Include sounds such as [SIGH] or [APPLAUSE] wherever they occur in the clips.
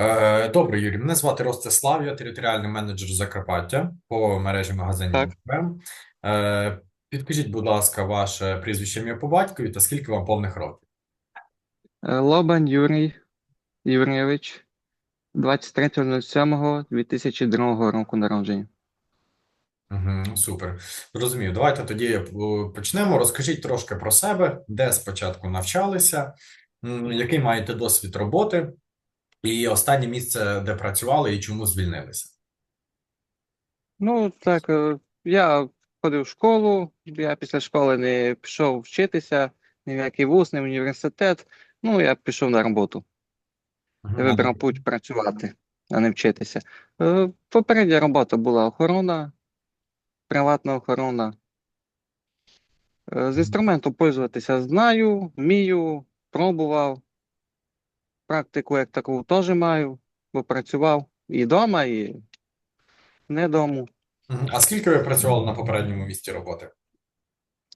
Е, Добре, Юрій. Мене звати Ростислав, я територіальний менеджер Закарпаття по мережі магазинів Так, Е, Підкажіть, будь ласка, ваше прізвище ім'я по батькові та скільки вам повних років? е, Лобань Юрій Юрійович, 23.07.2002 року народження. Угу, супер. Зрозумів. Давайте тоді почнемо. Розкажіть трошки про себе, де спочатку навчалися, який маєте досвід роботи, і останнє місце, де працювали, і чому звільнилися. Ну, так, е, я ходив в школу, я після школи не пішов вчитися, ні в який вуз, ні в університет. Ну, я пішов на роботу. Я вибрав путь працювати, а не вчитися. Е, Попередня робота була охорона, приватна охорона. Е, З інструментом пользуватися знаю, вмію, пробував. Практику як таку теж маю, бо працював і вдома, і не вдома. А скільки ви працювали на попередньому місці роботи?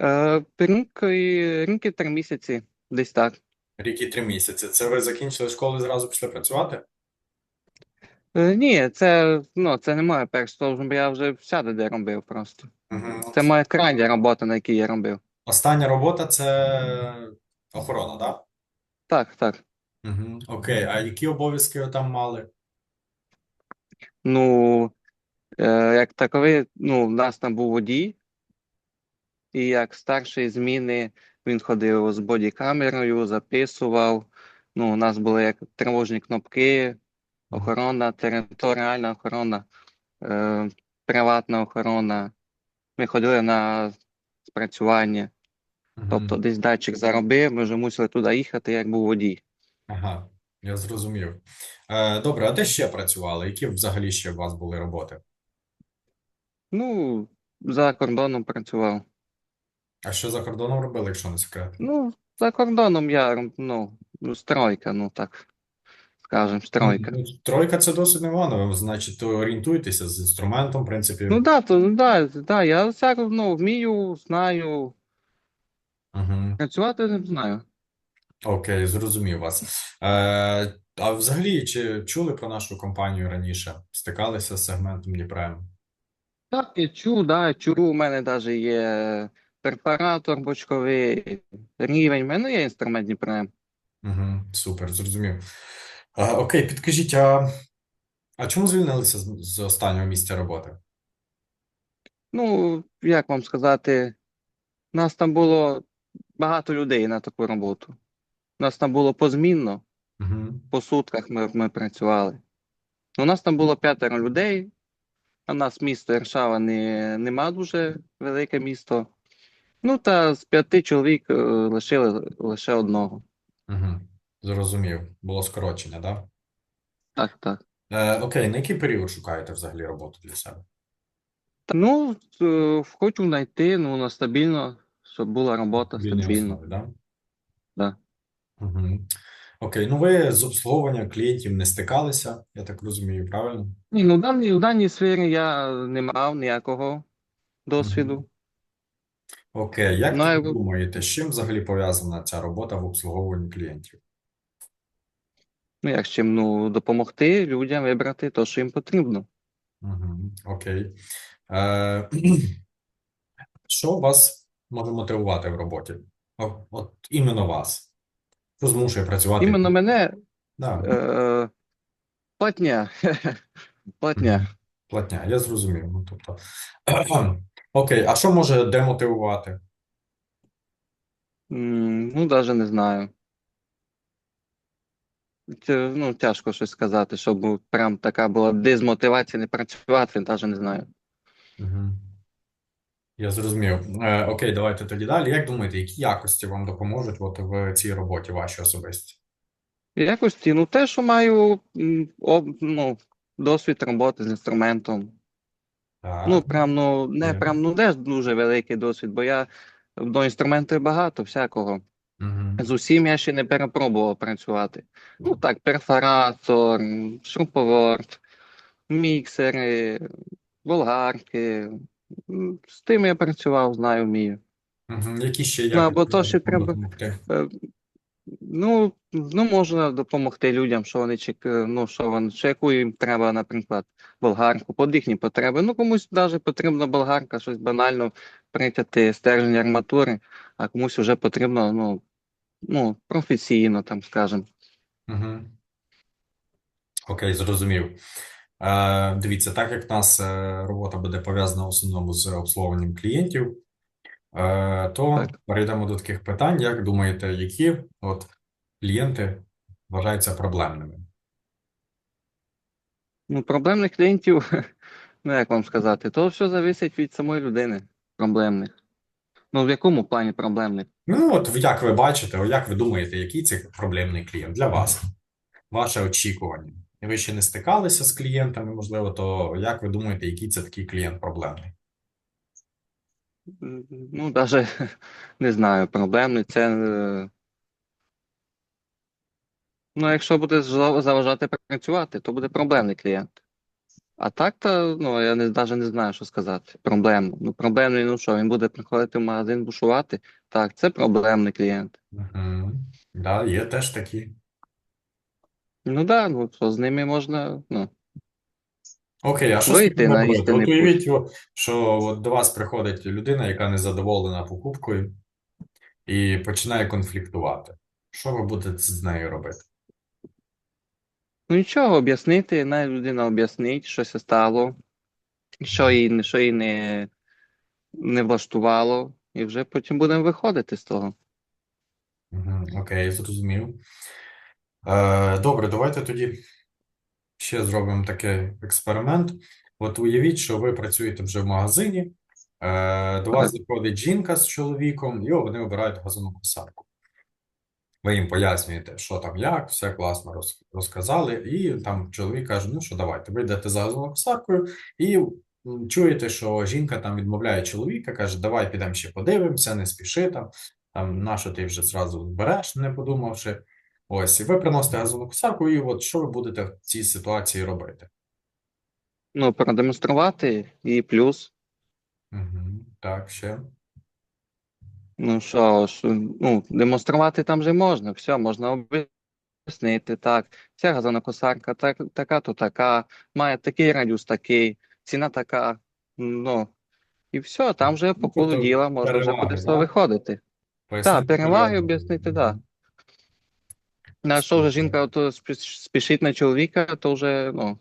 Е, рік, і- рік і три місяці, десь так. Рік і три місяці. Це ви закінчили школу і зразу пішли працювати? Е, ні, це, ну, це не моє перше, бо я вже всяде де робив просто. Мгм. Це моя крайня робота, на якій я робив. Остання робота це охорона, так? Так, так. Угу. Окей, а які обов'язки ви там мали? Ну, е, як таковий, ну, в нас там був водій, і як старший зміни він ходив з бодікамерою, записував. Ну, у нас були як тривожні кнопки, охорона, територіальна охорона, е, приватна охорона. Ми ходили на спрацювання. Тобто десь датчик заробив, ми вже мусили туди їхати, як був водій. Ага, я зрозумів. Е, добре, а де ще працювали? Які взагалі ще у вас були роботи? Ну, за кордоном працював. А що за кордоном робили, якщо не секрет? Ну, за кордоном я, ну, ну, стройка, ну так скажем, стройка. Ну, тройка це досить невано, значить, то орієнтуєтеся з інструментом, в принципі. Ну да, то ну, да, да, я все ну, вмію, знаю, Угу. працювати не знаю. Окей, зрозумів вас. Е, а взагалі, чи чули про нашу компанію раніше? Стикалися з сегментом Дніпрем? Так, я чув, да, чув, у мене навіть є перфоратор бочковий, рівень, в мене є інструмент Дніпрем. Угу, супер, зрозумів. Е, окей, підкажіть, а, а чому звільнилися з, з останнього місця роботи? Ну, як вам сказати, нас там було багато людей на таку роботу. Нас там було позмінно, Угу. по сутках ми, ми працювали. У нас там було п'ятеро людей, а нас місто Іршава не, нема дуже велике місто. Ну, та з п'яти чоловік е, лишили лише одного. Угу. Зрозумів. Було скорочення, так? Так, так. Е, окей, на який період шукаєте взагалі роботу для себе? Та, ну, е, хочу знайти, ну, на стабільно, щоб була робота Вільній стабільно. основі, так? Да. Угу. Окей, ну ви з обслуговуванням клієнтів не стикалися, я так розумію, правильно? Ні, ну, в даній, в даній сфері я не мав ніякого досвіду. Окей, як Ну, ви я- думаєте, з чим взагалі пов'язана ця робота в обслуговуванні клієнтів? Ну, як з чим, ну, допомогти людям вибрати те, що їм потрібно. Угу. Окей. Е, [CLEARS THROAT] що вас може мотивувати в роботі? От, от іменно вас. Що змушує працювати? Іменно мене Да. е, платня. [LAUGHS] Платня. Платня, я зрозумів. Ну, тобто... [CLEARS THROAT] Окей, а що може демотивувати? М, Ну, навіть не знаю. Це, ну, тяжко щось сказати, щоб прям така була дезмотивація не працювати, навіть не знаю. Угу. Я зрозумів. Е, окей, давайте тоді далі. Як думаєте, які якості вам допоможуть от в цій роботі вашій особисті? Якості, ну, те, що маю м, об, ну, досвід роботи з інструментом. Так. Ну, прям, ну, не Є. прям, ну, не дуже великий досвід, бо я до інструментів багато всякого. Мгм. З усім я ще не перепробував працювати. Ну так, перфоратор, шуруповерт, міксери, болгарки. З тим я працював, знаю, вмію. Які ще Ну, або то, що треба- Е, Ну, ну, можна допомогти людям, що вони чек, ну, що вони, що яку їм треба, наприклад, болгарку, під їхні потреби. Ну, комусь навіть потрібна болгарка, щось банально притягти стержень арматури, а комусь вже потрібно, ну, ну, професійно, там, скажемо. Угу. Окей, зрозумів. Е, дивіться, так як в нас е, робота буде пов'язана в основному з обслуговуванням клієнтів, е, то Так. перейдемо до таких питань. Як думаєте, які от клієнти вважаються проблемними? Ну, проблемних клієнтів, [LAUGHS] ну, як вам сказати, то все залежить від самої людини, проблемних. Ну, в якому плані проблемних? Ну, от як ви бачите, як ви думаєте, який це проблемний клієнт для вас? Ваше очікування. Ви ще не стикалися з клієнтами, можливо, то як ви думаєте, який це такий клієнт проблемний? Ну, навіть [LAUGHS] не знаю, проблемний це. е, Ну, якщо буде заважати працювати, то буде проблемний клієнт. А так, то ну, я не, навіть не знаю, що сказати. Проблемний. Ну, проблемний, ну що, він буде приходити в магазин бушувати? Так, це проблемний клієнт. Угу. Да, є теж такі. Ну так, да, ну з ними можна, ну, Окей, а що Вийти на робити? істинний От уявіть, що от до вас приходить людина, яка не задоволена покупкою, і починає конфліктувати. Що ви будете з нею робити? ну нічого, об'яснити, навіть людина об'яснить, що це стало, що їй, не- що їй не, не влаштувало, і вже потім будемо виходити з того. Угу, окей, зрозумів. Е, добре, давайте тоді ще зробимо такий експеримент. От уявіть, що ви працюєте вже в магазині, е, до вас заходить жінка з чоловіком, і вони обирають газонокосарку. Ви їм пояснюєте, що там як, все класно розказали, і там чоловік каже: ну що, давайте, ви йдете за газонокосаркою, і чуєте, що жінка там відмовляє чоловіка, каже, давай підемо ще подивимося, не спіши там, там на що ти вже зразу береш, не подумавши. Ось, і ви приносите газонокосарку, і от що ви будете в цій ситуації робити? Ну, продемонструвати і плюс. Угу, так, ще. Ну що ж, ну, демонструвати там же можна, все, можна об'яснити, так, ця газонокосарка так, така, то така, має такий радіус, такий, ціна така, ну, і все, там вже по Ну, ходу діла можна вже буде все виходити. Так, переваги об'яснити, так. На що вже жінка ото спі- спішить на чоловіка, то вже, ну,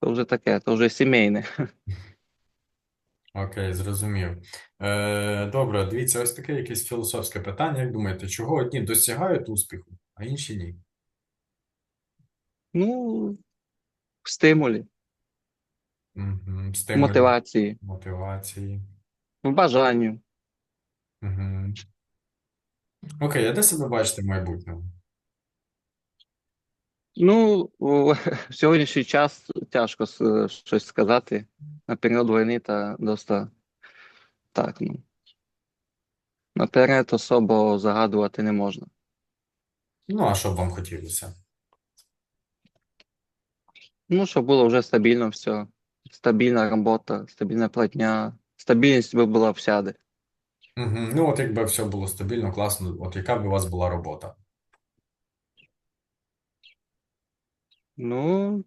то вже таке, то вже сімейне. Окей, зрозумів. Е, добре, дивіться, ось таке якесь філософське питання. Як думаєте, чого одні досягають успіху, а інші ні? Ну, стимулі, Угу. Стимулі, мотивації, мотивації. бажанню. Угу. Окей, а де себе бачите в майбутньому? Ну, в [LAUGHS] сьогоднішній час тяжко щось сказати. На період війни та доста так, ну. Наперед особо загадувати не можна. Ну, а що б вам хотілося? Ну, щоб було вже стабільно все. Стабільна робота, стабільна платня, стабільність би була всяде. Угу. Ну, от якби все було стабільно, класно, от яка б у вас була робота? Ну,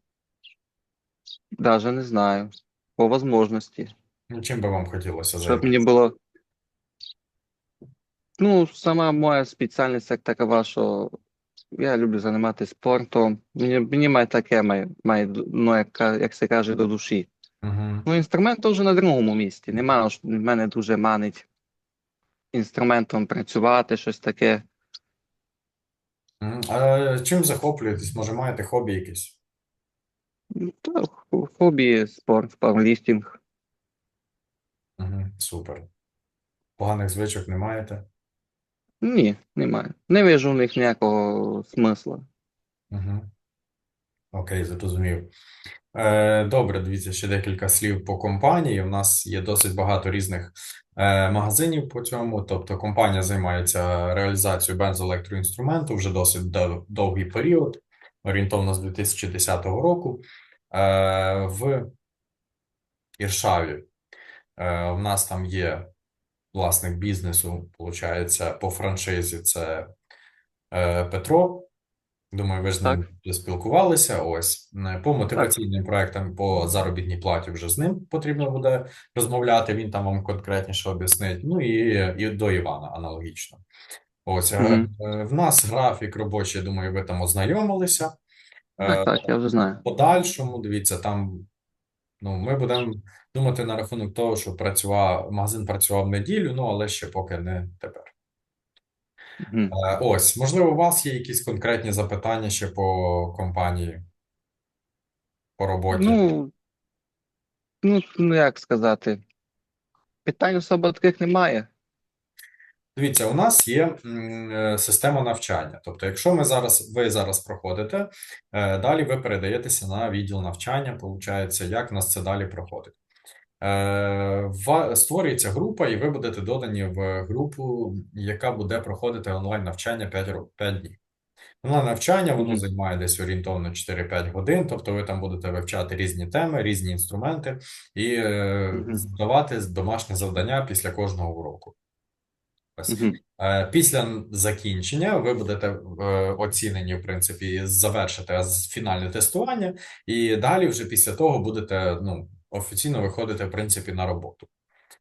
навіть не знаю. По можливості. Ну, чим би вам хотілося Щоб займатися? мені було. Ну, сама моя спеціальність як такова, що я люблю займатися спортом. Мені, мені має таке, має, має, ну, як, ка- як це каже, до душі. Угу. Ну, інструмент то вже на другому місці. Нема, що в мене дуже манить інструментом працювати, щось таке. А чим захоплюєтесь? Може, маєте хобі якесь? Ну, Та, хобі, спорт, пауерліфтинг. Угу. Супер. Поганих звичок не маєте? Ні, немає. Не вижу в них ніякого смисла. Угу. Окей, зрозумів. Е, добре, дивіться, ще декілька слів по компанії. У нас є досить багато різних е, магазинів по цьому. Тобто компанія займається реалізацією бензоелектроінструменту вже досить довгий період, орієнтовно з 2010 року. Е, в Іршаві е, у нас там є власник бізнесу, виходить, по франшизі це е, Петро. Думаю, ви ж з ним вже спілкувалися. Ось Е, по мотиваційним проектам по заробітній платі вже з ним потрібно буде розмовляти. Він там вам конкретніше об'яснить. Ну і, і до Івана аналогічно. Ось Мгм. е, в нас графік робочий. Думаю, ви там ознайомилися. Так, так, я вже знаю. подальшому, дивіться, там ну, ми будемо думати на рахунок того, що працював магазин працював неділю, ну але ще поки не тепер. Е, Ось, можливо, у вас є якісь конкретні запитання ще по компанії, по роботі? Ну, ну, ну як сказати, питань особо таких немає. Дивіться, у нас є е, система навчання. Тобто, якщо ми зараз, ви зараз проходите, е, далі ви передаєтеся на відділ навчання, получається, як у нас це далі проходить. Е, Створюється група, і ви будете додані в групу, яка буде проходити онлайн навчання 5, 5 днів. Онлайн навчання воно займає десь орієнтовно 4-5 годин, тобто ви там будете вивчати різні теми, різні інструменти і е, здавати домашнє завдання після кожного уроку. Е, Після закінчення ви будете оцінені, в принципі, завершите з- фінальне тестування, і далі вже після того будете ну, офіційно виходити, в принципі, на роботу.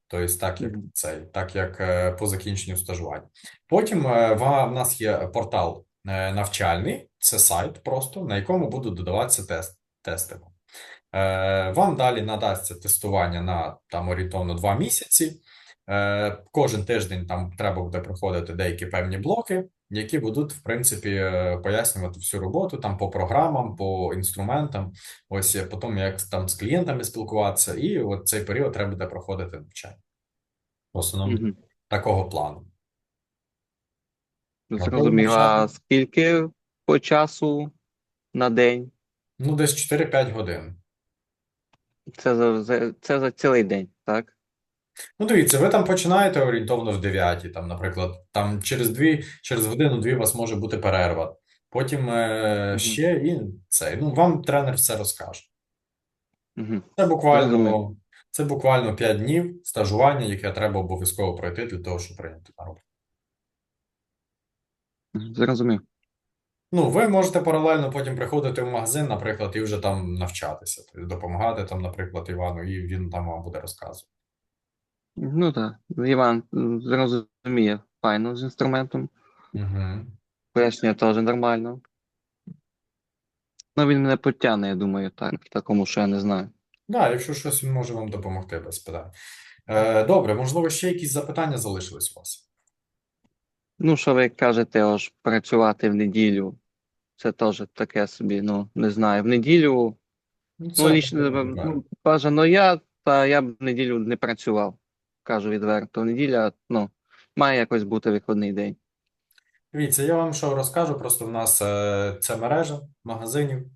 Тобто, так як цей, так як е, по закінченню стажування. Потім е, в нас є портал е, навчальний, це сайт просто, на якому будуть додаватися тест, тести. Вам далі надасться тестування на там орієнтовно два місяці. Кожен тиждень там треба буде проходити деякі певні блоки, які будуть, в принципі, е, пояснювати всю роботу там по програмам, по інструментам. Ось е, потім як там з клієнтами спілкуватися, і от цей період треба буде проходити навчання. В основному Мгм. такого плану. Зрозуміло. А скільки по часу на день? Ну, десь 4-5 годин. Це за, це за цілий день, так? Ну, дивіться, ви там починаєте орієнтовно в 9, там, наприклад, там через дві, через годину-дві у вас може бути перерва. Потім е, Мгм. ще і цей. Ну, вам тренер все розкаже. Угу. Це буквально, це буквально 5 днів стажування, яке треба обов'язково пройти для того, щоб прийняти на роботу. Зрозумів. Ну, ви можете паралельно потім приходити в магазин, наприклад, і вже там навчатися, тобто допомагати там, наприклад, Івану, і він там вам буде розказувати. Ну так. Іван зрозуміє файно з інструментом. Угу. Пояснює теж нормально. Ну, він мене потягне, я думаю, так, в такому, що я не знаю. Да, якщо щось, він може вам допомогти без питань. Е, добре, можливо, ще якісь запитання залишились у вас? Ну, що ви кажете, ось працювати в неділю. Це теж таке собі, ну, не знаю. В неділю, Ну, ну, це лічно, ну, бажано я, та я б в неділю не працював, кажу відверто. Неділя, ну, має якось бути вихідний день. Дивіться, я вам що розкажу, просто в нас е, це мережа магазинів,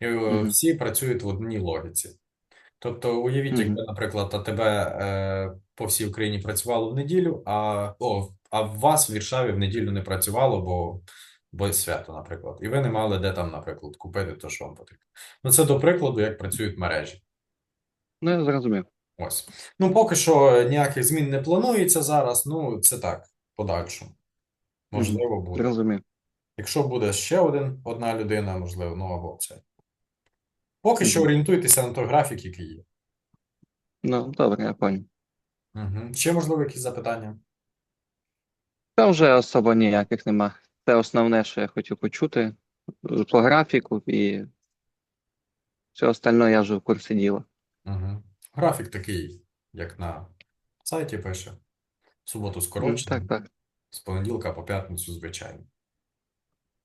і е, Мгм. всі працюють в одній логіці. Тобто, уявіть, Мгм. якби, наприклад, АТБ е, по всій Україні працювало в неділю, а, о, а в вас в Віршаві в неділю не працювало, бо, бо свято, наприклад. І ви не мали де там, наприклад, купити те, що вам потрібно. Ну, це до прикладу, як працюють мережі. Ну, я зрозумів. Ось. Ну, поки що ніяких змін не планується зараз. Ну, це так, в подальшому. Можливо, буде. Зрозумів. Якщо буде ще один, одна людина, можливо, ну або це. Поки що орієнтуйтеся на той графік, який є. Ну, добре, я понял. Угу. Ще, можливо, якісь запитання? Та вже особо ніяких нема. Це основне, що я хотів почути по графіку і все остальне я вже в курсі діла. Угу. Графік такий, як на сайті пише. В суботу М, скорочений, Так, так, з понеділка по п'ятницю звичайно.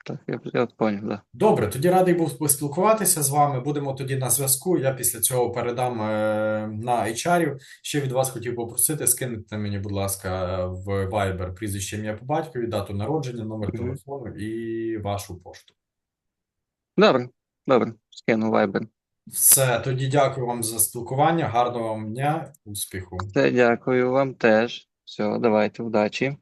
так, я, я понял, да. Добре, тоді радий був поспілкуватися з вами. Будемо тоді на зв'язку. Я після цього передам е, на HR. Ще від вас хотів попросити, скиньте мені, будь ласка, в Viber прізвище ім'я по батькові, дату народження, номер телефону і вашу пошту. Добре, добре, скину Viber. Все, тоді дякую вам за спілкування. Гарного вам дня, успіху. Все, дякую вам теж. Все, давайте, удачі.